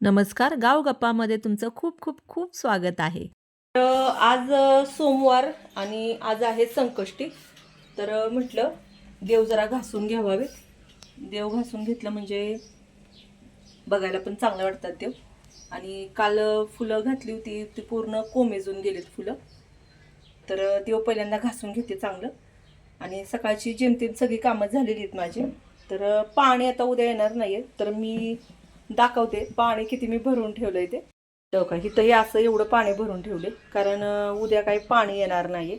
नमस्कार गाव गप्पामध्ये तुमचं खूप खूप खूप स्वागत आहे. तर आज सोमवार आणि आज आहे संकष्टी. तर म्हटलं देव जरा घासून घ्यावावे देव घासून घेतलं म्हणजे बघायला पण चांगलं वाटतात देव. आणि काल फुलं घातली होती ती पूर्ण कोमेजून गेलीत फुलं. तर देव पहिल्यांदा घासून घेते चांगलं. आणि सकाळची जेमतेम सगळी कामं झालेली आहेत माझी. तर पाणी आता उद्या येणार नाहीये. तर मी दाखवते. पाणी किती मी भरून ठेवलं आहे ते. हो का इथं हे असं एवढं पाणी भरून ठेवले कारण उद्या काही पाणी येणार नाही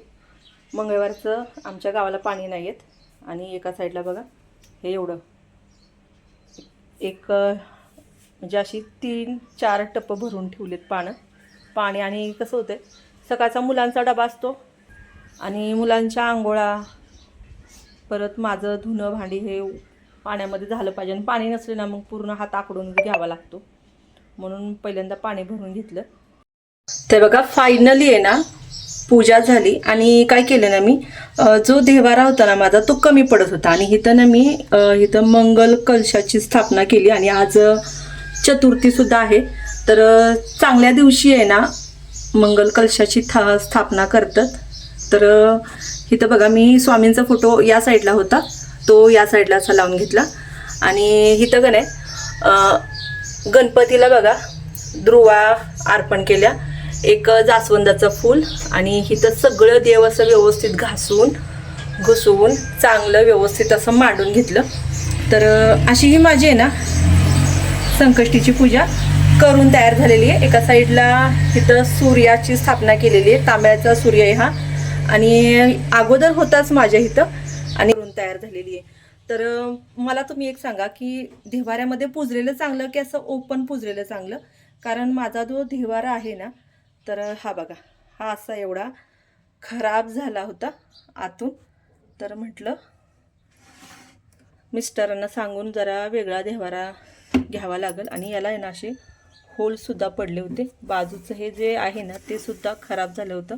मंगळवारचं आमच्या गावाला पाणी नाही येत आणि एका साईडला बघा हे एवढं. एक म्हणजे अशी तीन चार टप्पं भरून ठेवलेत पानं पाणी आणि कसं होतं सकाळचा मुलांचा डबा असतो. आणि मुलांच्या आंघोळा परत माझं धुणं भांडी हे पाण्यामध्ये झालं पाहिजे आणि पाणी नसले ना मग पूर्ण हात आकडून घ्यावा लागतो. म्हणून पहिल्यांदा पाणी भरून घेतलं. ते बघा फायनली आहे ना पूजा झाली. आणि काय केलं ना मी जो देवारा होता ना माझा तो कमी पडत होता. आणि इथं ना मी इथं मंगल कलशाची स्थापना केली. आणि आज चतुर्थीसुद्धा आहे. तर चांगल्या दिवशी आहे ना मंगल कलशाची था स्थापना करतात. तर इथं बघा मी स्वामींचा फोटो या साईडला होता. तो या साईडला असा लावून घेतला. आणि इथं का नाही गणपतीला बघा ध्रुवा अर्पण केल्या. एक जास्वंदाचं फूल आणि इथं सगळं देव असं व्यवस्थित घासून घुसवून चांगलं व्यवस्थित असं मांडून घेतलं. तर अशी ही माझी आहे ना संकष्टीची पूजा करून तयार झालेली आहे. एका साईडला इथं सूर्याची स्थापना केलेली आहे. तांब्याचा सूर्य आहे हा. आणि अगोदर होताच माझ्या इथं. आणि तयार झालेली आहे. तर मला तुम्ही एक सांगा की देवाऱ्यामध्ये पुजलेलं चांगलं की असं ओपन पुजलेलं चांगलं? कारण माझा जो देवारा आहे ना तर हा बघा हा असा एवढा खराब झाला होता आतून. तर म्हटलं मिस्टरांना सांगून जरा वेगळा देवारा घ्यावा लागेल. आणि याला आहे ना असे होलसुद्धा पडले होते. बाजूचं हे जे आहे ना ते सुद्धा खराब झालं होतं.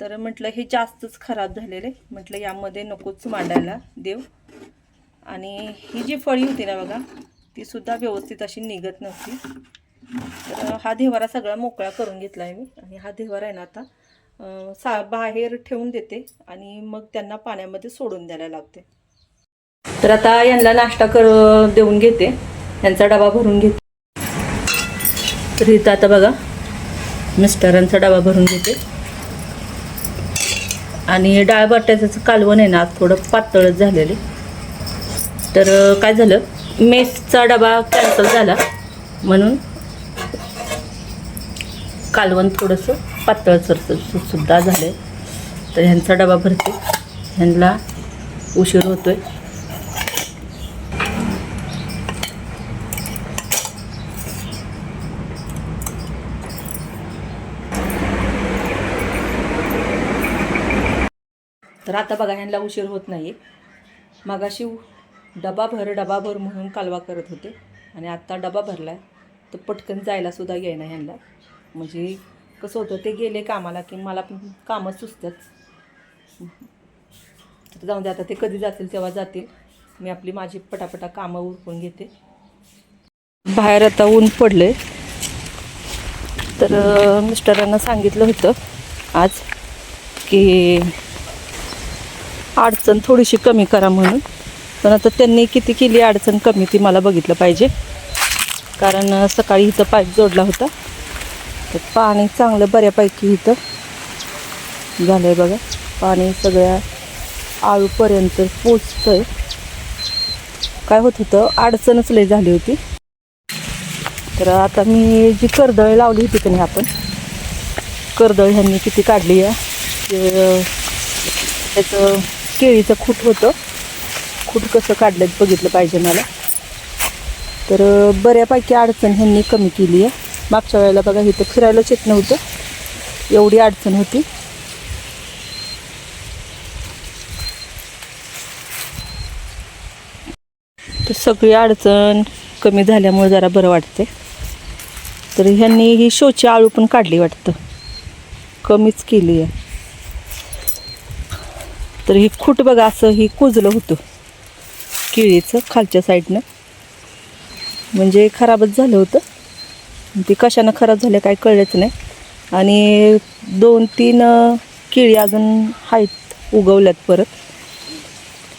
तर म्हटलं हे जास्तच खराब झालेले म्हटलं यामध्ये नकोच मांडायला देव. आणि ही जी फळी होती ना बघा ती सुद्धा व्यवस्थित अशी निघत नव्हती. तर हा देवारा सगळा मोकळा करून घेतला आहे मी. आणि हा देवारा आहे ना आता सा बाहेर ठेवून देते आणि मग त्यांना पाण्यामध्ये सोडून द्यायला लागते. तर आता यांना नाश्ता कर देऊन घेते. यांचा डबा भरून घेते. तर इथं आता बघा मिस्टरांचा डबा भरून घेते. आणि डाळ बटाट्याचं कालवण आहे ना थोडं पातळच झालेले तर काय झालं? मेसचा डबा कॅन्सल झाला. म्हणून कालवण थोडंसं पातळसरचं सुद्धा झालं आहे तर ह्यांचा डबा भरते. ह्यांना उशीर होतो आहे तर आता बघा ह्यांना उशीर होत नाही मगाशी डबा भर डबा भर म्हणून कालवा करत होते आणि आत्ता डबा भरला तर पटकन जायलासुद्धा येईना ह्यांना म्हणजे कसं होतं ते गेले कामाला की मला पण कामं सुचतात. तर जाऊन दे आता ते कधी जातील तेव्हा जातील. मी आपली माझी पटापटा कामं उरकून घेते. बाहेर आता ऊन पडले तर मिस्टरांना सांगितलं होतं आज की अडचण थोडीशी कमी करा म्हणून. पण आता त्यांनी किती केली अडचण कमी ती मला बघितलं पाहिजे. कारण सकाळी इथं पाईप जोडला होता. तर पाणी चांगलं बऱ्यापैकी इथं झालं आहे बघा. पाणी सगळ्या आळूपर्यंत आहे काय होत होतं अडचणच लय झाली होती. तर आता मी जी कर्दळ लावली होती त्यांनी आपण कर्दळ ह्यांनी किती काढली आहे. ते, त्याचं केळीचं खूट होतं. खूट कसं काढलं बघितलं पाहिजे मला. तर बऱ्यापैकी अडचण ह्यांनी कमी केली आहे मागच्या वेळेला बघा इथं फिरायलाच येत नव्हतं. एवढी अडचण होती. तर सगळी अडचण कमी झाल्यामुळे जरा बरं वाटते तर ह्यांनी ही शोची आळू पण काढली वाटतं. कमीच केली आहे तर ही खूट बघा असं ही कुजलं होतं. केळीचं खालच्या साईडनं. म्हणजे खराबच झालं होतं. ती कशानं खराब झालं काय कळलंच नाही. आणि दोन तीन केळी अजून आहेत उगवल्यात परत.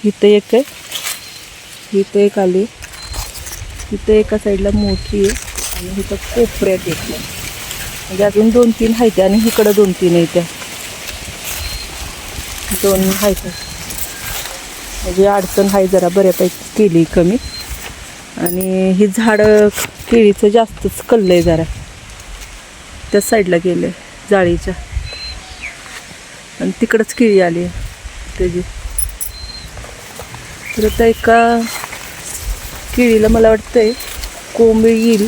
इथं एक आहे. इथं एक आली. इथं एका साईडला मोठी आहे. आणि इथं कोपऱ्यात एक म्हणजे अजून दोन तीन आहेत आणि इकडं दोन तीन आहे त्या. दोन आहेत म्हणजे अडचण आहे जरा बऱ्यापैकी केली कमी. आणि ही झाडं केळीचं जास्तच कललं आहे जरा. त्या साईडला गेलं आहे जाळीच्या. आणि तिकडंच केळी आली त्याची. तर आता एका केळीला मला वाटतंय कोंब येईल.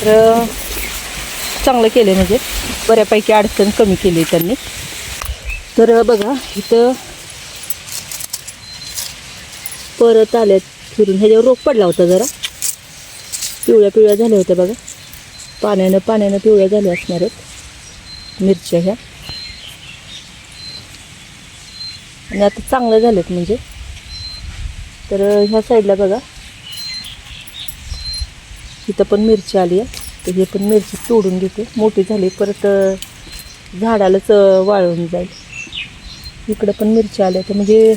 तर चांगलं केलं म्हणजे. बऱ्यापैकी अडचण कमी केली त्यांनी. तर बघा इथं परत आल्यात फिरून. ह्याच्यावर रोग पडला होता जरा. पिवळ्या पिवळ्या झाल्या होत्या बघा. पाण्यानं पाण्यानं पिवळ्या झाल्या असणार आहेत. मिरच्या ह्या. आणि आता चांगल्या झाल्यात म्हणजे. तर ह्या साईडला बघा. इथं पण मिरची आली आहे. तर हे पण मिरची तोडून घेते मोठी झाली परत झाडालाच वाळून जाईल. इकडं पण मिरच्या आल्या तर म्हणजे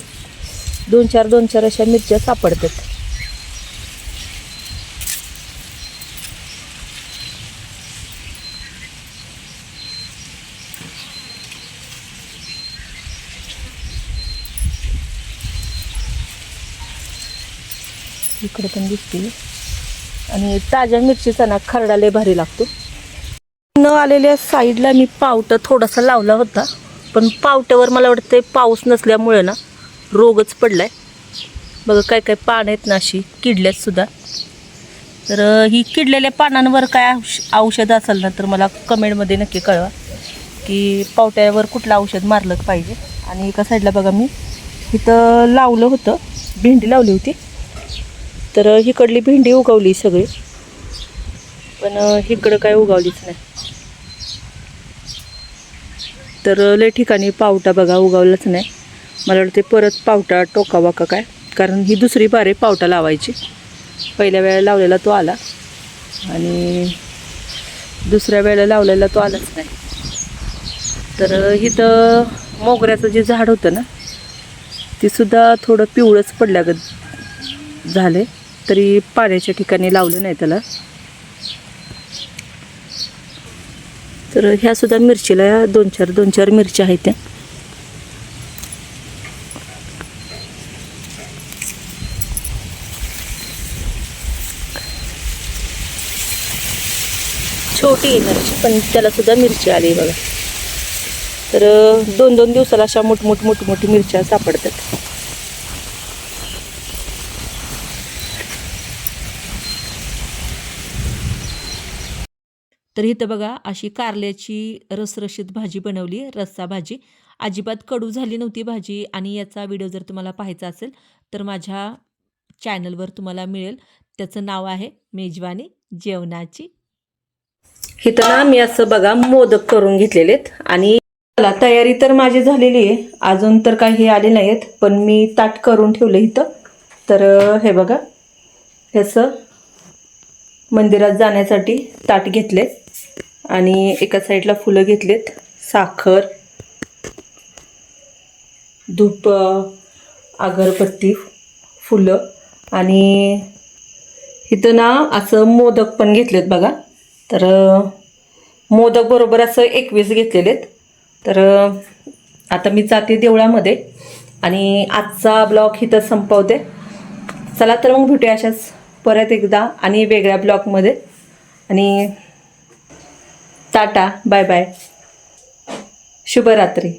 दोन चार दोन चार अशा मिरच्या सापडतात. इकडं पण दिसते आणि ताज्या मिरचीचा ना खरडा लय भारी लागतो. न आलेल्या साईडला मी पावटा थोडासा लावला होता पण पावट्यावर मला वाटतं पाऊस नसल्यामुळे ना रोगच पडलाय. बघा काय काय पानं आहेत ना अशी किडल्यात सुद्धा. तर ही किडलेल्या पानांवर काय औष औषध असेल ना तर मला कमेंटमध्ये नक्की कळवा की पावट्यावर कुठलं औषध मारलं पाहिजे. आणि एका साईडला बघा मी इथं लावलं होतं भेंडी लावली होती. तर हिकडली भेंडी उगवली सगळी. पण हिकडं इकडं काय उगवलीच नाही. तर लय ठिकाणी पावटा बघा उगवलाच नाही. मला वाटते परत पावटा टोकावा का काय? कारण ही दुसरी बार आहे पावटा लावायची. पहिल्या वेळेला लावलेला तो आला. आणि दुसऱ्या वेळेला लावलेला तो आलाच नाही. तर इथं मोगऱ्याचं जे झाड होतं ना ते सुद्धा थोडं पिवळंच पडल्यागत आहे तरी पाण्याच्या ठिकाणी लावलं नाही त्याला. तर ह्या सुद्धा मिरचीला दोन चार दोन चार मिरच्या आहेत त्या. छोटी आहे मिरची पण त्याला सुद्धा मिरची आली बघा. तर दोन दोन दिवसाला अशा मोठमोठ मोठमोठी मिरच्या सापडतात. तर इथं बघा अशी कारल्याची रसरशीत भाजी बनवली रस्सा भाजी. अजिबात कडू झाली नव्हती भाजी आणि याचा व्हिडिओ जर तुम्हाला पाहायचा असेल तर माझ्या चॅनलवर तुम्हाला मिळेल. त्याचं नाव आहे मेजवानी जेवणाची. इथं ना मी असं बघा मोदक करून घेतलेले आहेत आणि चला तयारी तर माझी झालेली आहे. अजून तर काही आले नाहीत पण मी ताट करून ठेवलं इथं. तर हे बघा ह्याचं मंदिरात जाण्यासाठी ताट घेतले आणि एका साईडला फुलं घेतलेत. साखर धूप अगरबत्ती फुलं आणि इथं ना असं मोदक पण घेतलेत बघा. तर मोदक बरोबर असं एकवीस घेतलेले आहेत तर आता मी जाते देवळामध्ये आणि आजचा ब्लॉग इथं संपवते. चला तर मग भेटूया अशाच परत एकदा आणि वेगळ्या ब्लॉगमध्ये. आणि टाटा बाय बाय. शुभरात्री.